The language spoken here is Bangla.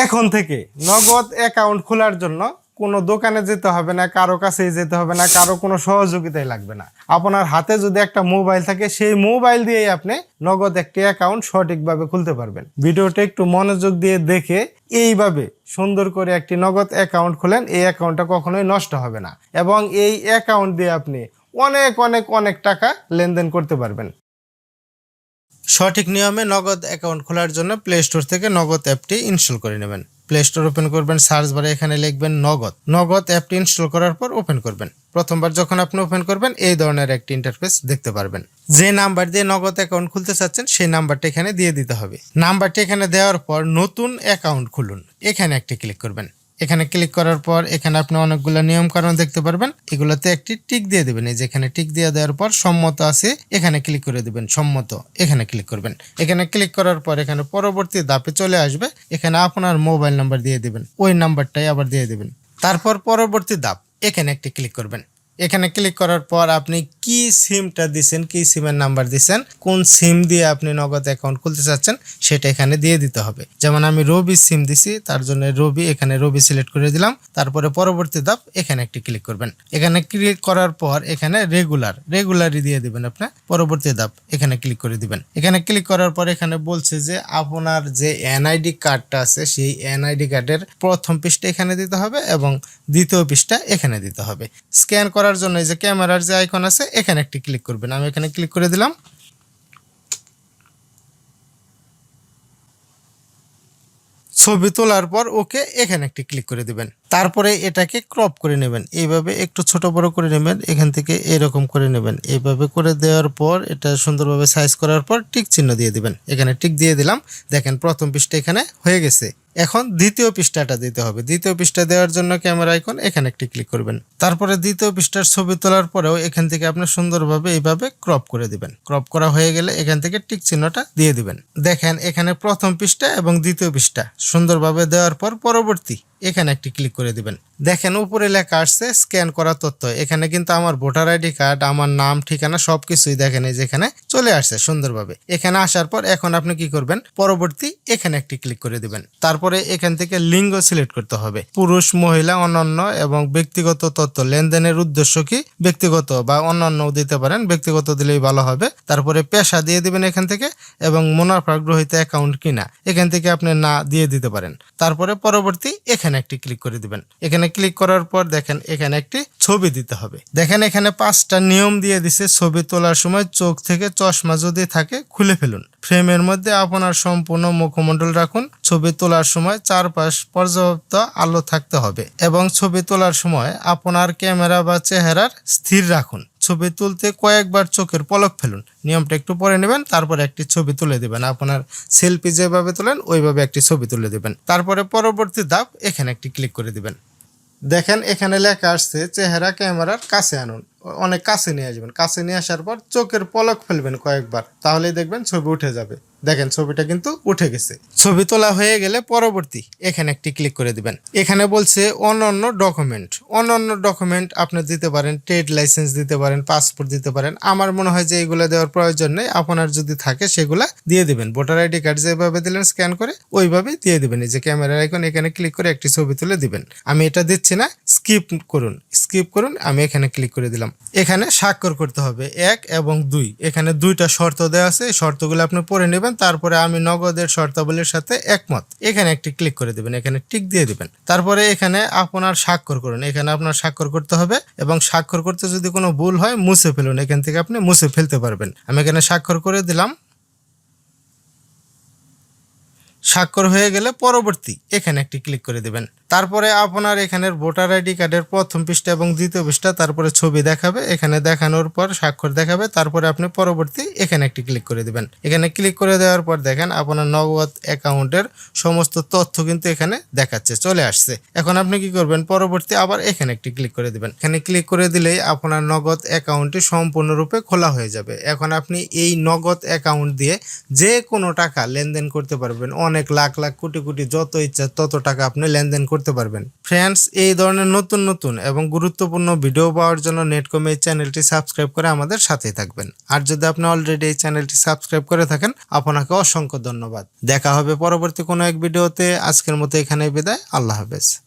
এখন থেকে নগদ অ্যাকাউন্ট খোলার জন্য কোনো দোকানে যেতে হবে না, কারও কাছেই যেতে হবে না, কারও কোনো সহযোগিতাই লাগবে না। আপনার হাতে যদি একটা মোবাইল থাকে, সেই মোবাইল দিয়েই আপনি নগদ একটি অ্যাকাউন্ট সঠিকভাবে খুলতে পারবেন। ভিডিওটা একটু মনোযোগ দিয়ে দেখে এইভাবে সুন্দর করে একটি নগদ অ্যাকাউন্ট খুলেন, এই অ্যাকাউন্টটা কখনোই নষ্ট হবে না। এবং এই অ্যাকাউন্ট দিয়ে আপনি অনেক অনেক অনেক টাকা লেনদেন করতে পারবেন। সঠিক নিয়মে নগদ অ্যাকাউন্ট খোলার জন্য প্লে স্টোর থেকে নগদ অ্যাপটি ইনস্টল করে নেবেন। প্লে স্টোর ওপেন করবেন, সার্চ বারে এখানে লিখবেন নগদ। নগদ অ্যাপটি ইনস্টল করার পর ওপেন করবেন। প্রথমবার যখন আপনি ওপেন করবেন, এই ধরনের একটি ইন্টারফেস দেখতে পারবেন। যে নাম্বার দিয়ে নগদ অ্যাকাউন্ট খুলতে চাচ্ছেন, সেই নাম্বারটি এখানে দিয়ে দিতে হবে। নাম্বারটি এখানে দেওয়ার পর নতুন অ্যাকাউন্ট খুলুন। এখানে একটি ক্লিক করবেন। এখানে ক্লিক করার পর এখানে আপনি অনেকগুলো নিয়ম কারণ দেখতে পারবেন। এগুলোতে একটি টিক দিয়ে দেবেন। এই যে এখানে টিক দিয়ে দেওয়ার পর সম্মত আছে, এখানে ক্লিক করে দেবেন সম্মত, এখানে ক্লিক করবেন। এখানে ক্লিক করার পর এখানে পরবর্তী ধাপে চলে আসবে। এখানে আপনার মোবাইল নাম্বার দিয়ে দেবেন। ওই নাম্বারটাই আবার দিয়ে দেবেন। তারপর পরবর্তী ধাপ, এখানে একটি ক্লিক করবেন। এখানে ক্লিক করার পর আপনি কি সিমটা দিছেন, কি সিমের নাম্বার দিছেন, কোন সিম দিয়ে আপনি নগদ অ্যাকাউন্ট খুলতে চাচ্ছেন, সেটা এখানে দিয়ে দিতে হবে। যেমন আমি রবি সিম দিছি, তার জন্য রবি এখানে রবি সিলেক্ট করে দিলাম, তারপরে পরবর্তী ধাপ, এখানে একটি ক্লিক করবেন। এখানে ক্লিক করার পর এখানে রেগুলার রেগুলারই দিয়ে দিবেন আপনি, পরবর্তী ধাপ, এখানে ক্লিক করে দিবেন। এখানে ক্লিক করার পর এখানে বলছে যে, আপনার যে এনআইডি কার্ডটা আছে, সেই এনআইডি কার্ডের প্রথম পৃষ্ঠা এখানে দিতে হবে এবং দ্বিতীয় পৃষ্ঠা এখানে দিতে হবে। স্ক্যান করার জন্য যে ক্যামেরার যে আইকন আছে এখানে একটি ক্লিক করবেন। আমি এখানে ক্লিক করে দিলাম। ছবি তোলার পর ওকে এখানে একটি ক্লিক করে দিবেন। তারপরে এটাকে ক্রপ করে নেবেন। এইভাবে একটু ছোট বড় করে নেবেন, এখান থেকে এরকম করে নেবেন। এইভাবে করে দেওয়ার পর, এটা সুন্দরভাবে সাইজ করার পর টিক চিহ্ন দিয়ে দিবেন। এখানে টিক দিয়ে দিলাম। দেখেন প্রথম পৃষ্ঠা এখানে হয়ে গেছে। এখন দ্বিতীয় পৃষ্ঠাটা দিতে হবে। দ্বিতীয় পৃষ্ঠা দেওয়ার জন্য ক্যামেরা আইকন এখানে একটি ক্লিক করবেন। তারপরে দ্বিতীয় পৃষ্ঠার ছবি তোলার পরেও এখান থেকে আপনি সুন্দরভাবে এইভাবে ক্রপ করে দিবেন। ক্রপ করা হয়ে গেলে এখান থেকে টিক চিহ্নটা দিয়ে দিবেন। দেখেন এখানে প্রথম পৃষ্ঠা এবং দ্বিতীয় পৃষ্ঠা। সুন্দরভাবে দেওয়ার পর পরবর্তী এখানে একটি ক্লিক করে দিবেন। দেখেন উপরে লেখা আসছে স্ক্যান করা তথ্য। এখানে কিন্তু আমার ভোটার আইডি কার্ড, আমার নাম, ঠিকানা সবকিছুই দেখেন এই যেখানে চলে আসছে সুন্দরভাবে। এখানে আসার পর এখন আপনি কি করবেন? পরবর্তী এখানে একটি ক্লিক করে দিবেন। তারপরে এখান থেকে লিঙ্গ সিলেক্ট করতে হবে। পুরুষ, মহিলা অন্যান্য এবং ব্যক্তিগত তথ্য। লেনদেনের উদ্দেশ্য কি? ব্যক্তিগত বা অন্যান্য দিতে পারেন। ব্যক্তিগত দিলেই ভালো হবে। তারপরে পেশা দিয়ে দিবেন এখান থেকে এবং মুনাফা গ্রহিত অ্যাকাউন্ট কিনা। এখান থেকে আপনি না দিয়ে দিতে পারেন। তারপরে পরবর্তী এখানে একটি ক্লিক করে দিবেন। এখানে ক্লিক করার পর দেখেন এখানে একটি ছবি দিতে হবে। দেখেন এখানে পাঁচটা নিয়ম দিয়ে দিছে, ছবি তোলার সময় চোখ থেকে চশমা যদি থাকে খুলে ফেলুন। ফ্রেমের মধ্যে আপনার সম্পূর্ণ মুখমণ্ডল রাখুন। ছবি তোলার সময় চারপাশ পর্যাপ্ত আলো থাকতে হবে এবং ছবি তোলার সময় আপনার ক্যামেরা বা চেহারার স্থির রাখুন। ছবি তুলতে কয়েকবার চোখের পলক ফেলুন। নিয়মটা একটু পরে নেবেন, তারপর একটি ছবি তুলে দেবেন। আপনার সেলফি যেভাবে তোলেন, ওইভাবে একটি ছবি তুলে দেবেন। তারপরে পরবর্তী ধাপ, এখানে একটি ক্লিক করে দেবেন। দেখেন, এখানে লেখা আসছে, চেহারা ক্যামেরার কাছে আনুন। অনেক কাছে নিয়ে আসবেন। কাছে নিয়ে আসার পর চোখের পলক ফেলবেন কয়েকবার। তাহলেই দেখবেন ছবি উঠে যাবে। দেখেন, ছবিটা কিন্তু উঠে গেছে। ছবি তোলা হয়ে গেলে পরবর্তী এখানে একটি ক্লিক করে দিবেন। এখানে বলছে অন্যান্য ডকুমেন্ট অন্যান্য ডকুমেন্ট আপনি দিতে পারেন ট্রেড লাইসেন্স দিতে পারেন পাসপোর্ট দিতে পারেন। আমার মনে হয় যে এগুলো দেওয়ার প্রয়োজন নেই। আপনার যদি থাকে সেগুলা দিয়ে দিবেন। ভোটার আইডি কার্ড যেভাবে দিলেন স্ক্যান করে ওইভাবেই দিয়ে দিবেন। এই যে ক্যামেরার আইকন এখানে ক্লিক করে একটি ছবি তুলে দিবেন। আমি এটা দিচ্ছি না স্কিপ করুন। স্কিপ করুন, আমি এখানে ক্লিক করে দিলাম। এখানে স্বাক্ষর করতে হবে। এক এবং দুই। এখানে দুইটা শর্ত দেওয়া আছে। শর্তগুলো আপনি পড়ে নেবেন। তারপরে আমি নগদের শর্তাবলীর সাথে একমত। এখানে একটি ক্লিক করে দিবেন, এখানে টিক দিয়ে দিবেন। তারপরে এখানে আপনার স্বাক্ষর করুন, এখানে আপনার স্বাক্ষর করতে হবে এবং স্বাক্ষর করতে যদি কোনো ভুল হয়, মুছে ফেলুন, এখান থেকে আপনি মুছে ফেলতে পারবেন। আমি এখানে স্বাক্ষর করে দিলাম। স্বাক্ষর হয়ে গেলে পরবর্তী এখানে একটি ক্লিক করে দিবেন। তারপরে আপনার এখানের ভোটার আইডি কার্ডের প্রথম পৃষ্ঠা এবং দ্বিতীয় পৃষ্ঠা, তারপরে ছবি দেখাবে, এখানে দেখানোর পর স্বাক্ষর দেখাবে, তারপরে আপনি পরবর্তী এখানে একটি ক্লিক করে দিবেন। এখানে ক্লিক করে দেওয়ার পর দেখেন আপনার নগদ অ্যাকাউন্টের সমস্ত তথ্য কিন্তু এখানে দেখাচ্ছে, চলে আসছে। এখন আপনি কি করবেন? পরবর্তী আবার এখানে একটি ক্লিক করে দিবেন। এখানে ক্লিক করে দিলেই আপনার নগদ অ্যাকাউন্টটি সম্পূর্ণরূপে খোলা হয়ে যাবে। এখন আপনি এই নগদ অ্যাকাউন্ট দিয়ে যে কোনো টাকা লেনদেন করতে পারবেন। অনেক লাখ লাখ, কোটি কোটি, যত ইচ্ছা তত টাকা আপনি লেনদেন করতে করতে পারবেন। ফ্রেন্ডস এই ধরনের নতুন নতুন এবং গুরুত্বপূর্ণ ভিডিও পাওয়ার জন্য নেটকমে এই চ্যানেলটি সাবস্ক্রাইব করে আমাদের সাথেই থাকবেন। আর যদি আপনি অলরেডি এই চ্যানেলটি সাবস্ক্রাইব করে থাকেন, আপনাকে অসংখ্য ধন্যবাদ। দেখা হবে পরবর্তী কোনো এক ভিডিওতে আজকের মতো এখানে বিদায়। আল্লাহ হাফেজ।